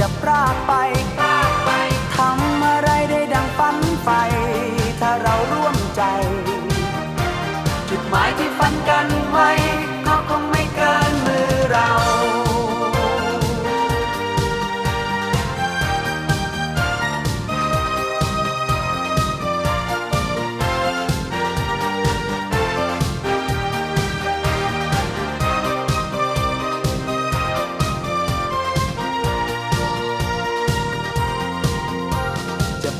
จะพรากไปพรากไปทำอะไรได้ดังฝันไฟ ถ้าเราร่วมใจ จุดหมายที่ฝันกันไว้ก็คงไม่เกิน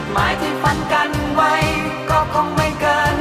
จุดหมายที่ฝันกันไว้ ก็คงไม่เกิน